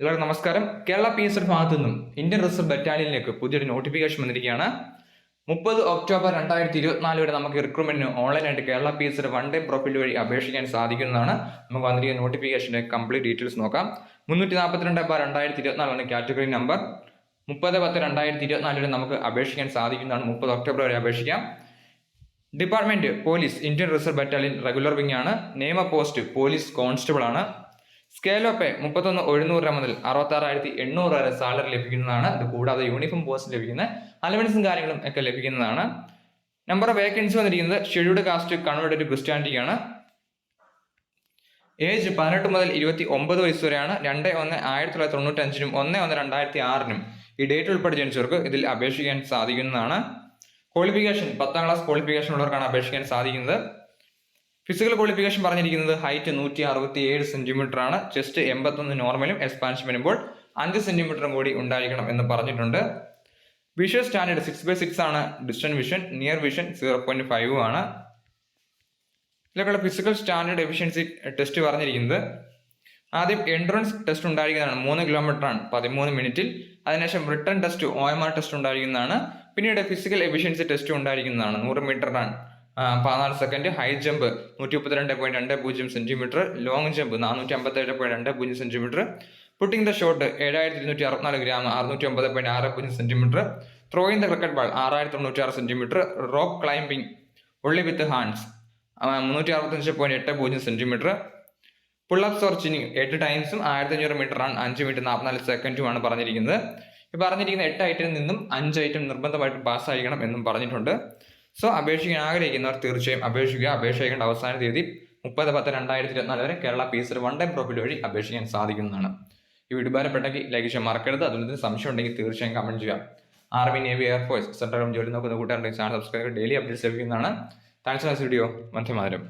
എല്ലാവർക്കും നമസ്കാരം. Kerala P S ഭാഗത്തു നിന്നും ഇന്ത്യൻ റിസർവ് ബറ്റാലിയനിലേക്ക് പുതിയൊരു നോട്ടിഫിക്കേഷൻ വന്നിരിക്കുകയാണ്. മുപ്പത് ഒക്ടോബർ രണ്ടായിരത്തി ഇരുപത്തിനാല് വരെ നമുക്ക് റിക്രൂട്ട്മെന്റിന് ഓൺലൈനായിട്ട് Kerala P S one day profile വഴി അപേക്ഷിക്കാൻ സാധിക്കുന്നതാണ്. നമുക്ക് വന്നിരിക്കുന്ന നോട്ടിഫിക്കേഷന്റെ കംപ്ലീറ്റ് ഡീറ്റെയിൽസ് നോക്കാം. മുന്നൂറ്റി നാൽപ്പത്തിരണ്ട് ബാർ രണ്ടായിരത്തി ഇരുപത്തിനാലാണ് കാറ്റഗറി നമ്പർ മുപ്പത് പത്ത് രണ്ടായിരത്തി ഇരുപത്തിനാല് വരെ നമുക്ക് അപേക്ഷിക്കാൻ സാധിക്കുന്നതാണ്. മുപ്പത് ഒക്ടോബർ വരെ അപേക്ഷിക്കാം. Department police Indian reserve battalion regular wing ആണ്. നിയമ പോസ്റ്റ് പോലീസ് കോൺസ്റ്റബിൾ ആണ്. സ്കെയിൽ ഓഫ് പേ മുപ്പത്തൊന്ന് എഴുന്നൂറ് രൂപ മുതൽ അറുപത്തി ആറായിരത്തി എണ്ണൂറ് വരെ സാലറി ലഭിക്കുന്നതാണ്. ഇത് കൂടാതെ യൂണിഫോം പോസ്റ്റ് ലഭിക്കുന്ന അലവൻസും കാര്യങ്ങളും ഒക്കെ ലഭിക്കുന്നതാണ്. നമ്പർ ഓഫ് വേക്കൻസി വന്നിരിക്കുന്നത് ഷെഡ്യൂൾഡ് കാസ്റ്റ് കൺവേർട്ടഡ് ക്രിസ്ത്യാനിറ്റിയാണ് ഏജ് പതിനെട്ട് മുതൽ ഇരുപത്തി ഒമ്പത് വയസ്സ് വരെയാണ്. രണ്ട് ഒന്ന് ആയിരത്തി തൊള്ളായിരത്തി തൊണ്ണൂറ്റി അഞ്ചിനും ഒന്ന് ഒന്ന് രണ്ടായിരത്തി ആറിനും ഈ ഡേറ്റ് ഉൾപ്പെടെ ജനിച്ചവർക്ക് ഇതിൽ അപേക്ഷിക്കാൻ സാധിക്കുന്നതാണ്. ക്വാളിഫിക്കേഷൻ പത്താം ക്ലാസ് ക്വാളിഫിക്കേഷൻ ഉള്ളവർക്കാണ് അപേക്ഷിക്കാൻ സാധിക്കുന്നത്. ഫിസിക്കൽ ക്വാളിഫിക്കേഷൻ പറഞ്ഞിരിക്കുന്നത് ഹൈറ്റ് നൂറ്റി അറുപത്തി ഏഴ് സെന്റിമീറ്റർ ആണ്. ചെസ്റ്റ് എൺപത്തൊന്ന് നോർമലും എക്സ്പാൻഷൻ വരുമ്പോൾ അഞ്ച് സെന്റിമീറ്ററും കൂടി ഉണ്ടായിരിക്കണം എന്ന് പറഞ്ഞിട്ടുണ്ട്. Visual standard six by six ആണ്. Distance vision near vision zero point five ആണ്. ഇതിലൊക്കെയുള്ള ഫിസിക്കൽ സ്റ്റാൻഡേർഡ് എഫിഷ്യൻസി ടെസ്റ്റ് പറഞ്ഞിരിക്കുന്നത്. ആദ്യം എൻട്രൻസ് ടെസ്റ്റ് ഉണ്ടായിരിക്കുന്നതാണ്. മൂന്ന് കിലോമീറ്റർ ആണ്. പതിമൂന്ന് മിനിറ്റിൽ അതിനുശേഷം written test O M R test ഉണ്ടായിരിക്കുന്നതാണ്. പിന്നീട് ഫിസിക്കൽ എഫിഷ്യൻസി ടെസ്റ്റ് ഉണ്ടായിരിക്കുന്നതാണ്. നൂറ് മീറ്റർ റൺ പതിനാല് സെക്കൻഡ് ഹൈ ജമ്പ് നൂറ്റി മുപ്പത്തിരണ്ട് പോയിന്റ് രണ്ട് പൂജ്യം സെന്റിമീറ്റർ ലോങ് ജമ്പ് നാനൂറ്റി അമ്പത്തേഴ് പോയിന്റ് രണ്ട് പൂജ്യം സെന്റിമീറ്റർ പുട്ടിംഗ് ദ ഷോട്ട് ഏഴായിരത്തി ഇരുന്നൂറ്റി അറുപത്തിനാല് ഗ്രാം അറുന്നൂറ്റി ഒമ്പത് പോയിന്റ് ആറ് പൂജ്യം centimetre throwing the cricket ball ആറായിരത്തി തൊണ്ണൂറ്റി ആറ് സെന്റിമീറ്റർ റോക്ക് ക്ലൈംബിംഗ് ഉള്ളി വിത്ത് ഹാൻഡ്സ് മുന്നൂറ്റി അറുപത്തഞ്ച് പോയിന്റ് എട്ട് പൂജ്യം സെന്റിമീറ്റർ പുള്ളപ്പ് സോർച്ചിനിങ് എട്ട് ടൈംസും ആയിരത്തി അഞ്ഞൂറ് മീറ്റർ ആണ് അഞ്ച് മിനിറ്റ് നാൽപ്പത്തിനാല് സെക്കൻഡുമാണ് പറഞ്ഞിരിക്കുന്നത്. ഈ പറഞ്ഞിരിക്കുന്ന എട്ട് ഐറ്റത്തിൽ നിന്നും അഞ്ച് ഐറ്റം നിർബന്ധമായിട്ട് പാസ്സായിരിക്കണം എന്നും പറഞ്ഞിട്ടുണ്ട്. സോ അപേക്ഷിക്കാൻ ആഗ്രഹിക്കുന്നവർ തീർച്ചയായും അപേക്ഷിക്കുക. അപേക്ഷ അയക്കേണ്ട അവസാന തീയതി മുപ്പത് പത്ത് രണ്ടായിരത്തി ഇരുപത്തിനാല് വരെ Kerala P S one time profile വഴി അപേക്ഷിക്കാൻ സാധിക്കുന്നതാണ്. ഈ വിടുപാരപ്പെട്ടെങ്കിൽ ലൈക്ക് ചെയ്യാൻ മറക്കരുത്. അതുപോലെ തന്നെ സംശയം ഉണ്ടെങ്കിൽ തീർച്ചയായും കമന്റ് ചെയ്യാം ആർമി നേവി എയർഫോഴ്സ് സെൻട്രൽ ജോലി നോക്കുന്ന കൂട്ടുകാരുടെ ചാനൽ സബ്സ്ക്രൈബ് ഡെയിലി അപ്ഡേറ്റ്സ് ലഭിക്കുന്നതാണ്. Thanks video Mataram.